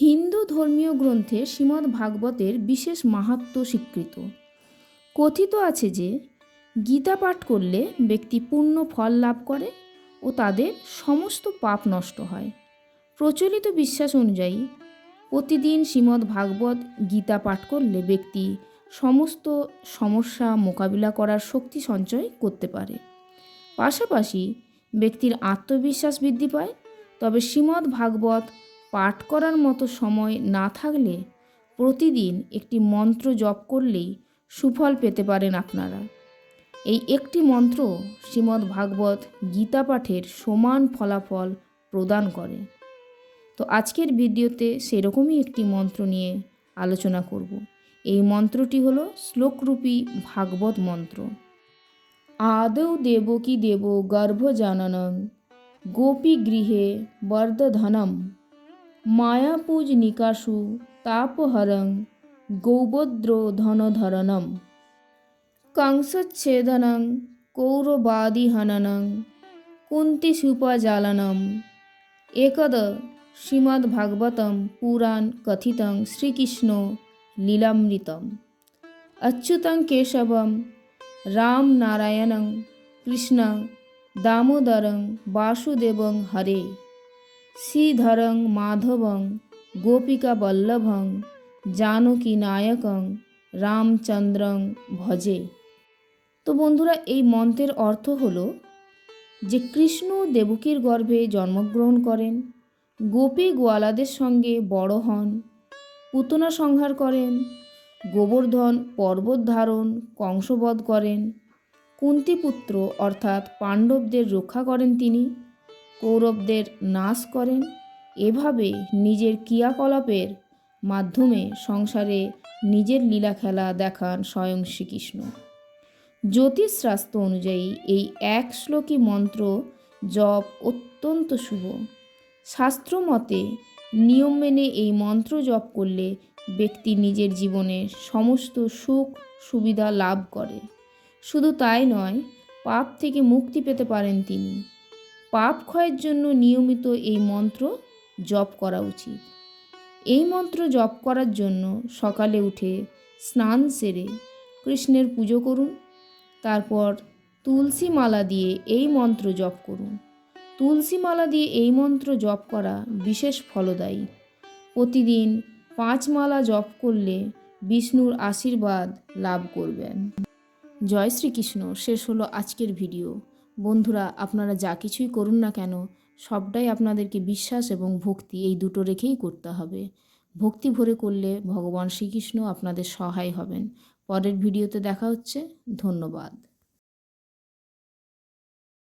হিন্দু ধর্মীয় গ্রন্থে শ্রীমদ্ ভাগবতের বিশেষ মাহাত্ম্য স্বীকৃত। কথিত আছে যে, গীতা পাঠ করলে ব্যক্তি পূর্ণ ফল লাভ করে ও তাদের সমস্ত পাপ নষ্ট হয়। প্রচলিত বিশ্বাস অনুযায়ী, প্রতিদিন শ্রীমদ্ ভাগবত গীতা পাঠ করলে ব্যক্তি সমস্ত সমস্যা মোকাবিলা করার শক্তি সঞ্চয় করতে পারে। পাশাপাশি ব্যক্তির আত্মবিশ্বাস বৃদ্ধি পায়, তবে শ্রীমদ্ ভাগবত পাঠ করার মতো সময় না থাকলে প্রতিদিন একটি মন্ত্র জপ করলেই সুফল পেতে পারেন আপনারা। এই একটি মন্ত্র শ্রীমদ্ ভাগবত গীতা পাঠের সমান ফলাফল প্রদান করে। তো আজকের ভিডিওতে সেরকমই একটি মন্ত্র নিয়ে আলোচনা করব। এই মন্ত্রটি হল শ্লোকরূপী ভাগবত মন্ত্র। আদৌ দেবকী দেব গর্ভজাননং, গোপী গৃহে বর্ধধনম। মায়াপূজ নিকাশু তাপহরং গৌবদ্র ধনধরণম। কংসচ্ছেদনং কৌরবাদিহননং কুন্তিসুপজালনম। একদ শ্রীমদ্ভাগবতম পুরাণ কথিতং শ্রীকৃষ্ণ লীলামৃতম। অচ্যুতং কেশবম রাম নারায়ণং কৃষ্ণ দামোদরং বাসুদেবং হরে। শ্রীধরং মাধবং গোপিকা বল্লভং জানকী নায়কং রামচন্দ্রং ভজে। তো বন্ধুরা, এই মন্ত্রের অর্থ হল যে কৃষ্ণ দেবকীর গর্ভে জন্মগ্রহণ করেন, গোপী গোয়ালাদের সঙ্গে বড় হন, পুতনা সংহার করেন, গোবর্ধন পর্বত ধারণ, কংসবধ করেন, কুন্তিপুত্র অর্থাৎ পাণ্ডবদের রক্ষা করেন তিনি কৌরবদের নাশ করেন। এভাবে নিজের ক্রিয়াকলাপের মাধ্যমে সংসারে নিজের লীলা খেলা দেখান স্বয়ং শ্রীকৃষ্ণ। জ্যোতিষশাস্ত্র অনুযায়ী এই এক শ্লোকী মন্ত্র জপ অত্যন্ত শুভ। শাস্ত্র মতে নিয়ম মেনে এই মন্ত্র জপ করলে ব্যক্তি নিজের জীবনে সমস্ত সুখ, সুবিধা লাভ করে। শুধু তাই নয়, পাপ থেকে মুক্তি পেতে পারেন তিনি। পাপ ক্ষয়ের জন্য নিয়মিত এই মন্ত্র জপ করা উচিত। এই মন্ত্র জপ করার জন্য সকালে উঠে স্নান সেরে কৃষ্ণের পুজো করুন। তারপর তুলসী মালা দিয়ে এই মন্ত্র জপ করুন। তুলসী মালা দিয়ে এই মন্ত্র জপ করা বিশেষ ফলদায়ী। প্রতিদিন পাঁচ মালা জপ করলে বিষ্ণুর আশীর্বাদ লাভ করবেন। জয় শ্রীকৃষ্ণ। শেষ হলো আজকের ভিডিও। বন্ধুরা, আপনারা যা কিছুই করুন না কেন, সবটাই আপনাদেরকে বিশ্বাস এবং ভক্তি এই দুটো রেখেই করতে হবে। ভক্তি ভরে করলে ভগবান শ্রীকৃষ্ণ আপনাদের সহায় হবেন। পরের ভিডিওতে দেখা হচ্ছে। ধন্যবাদ।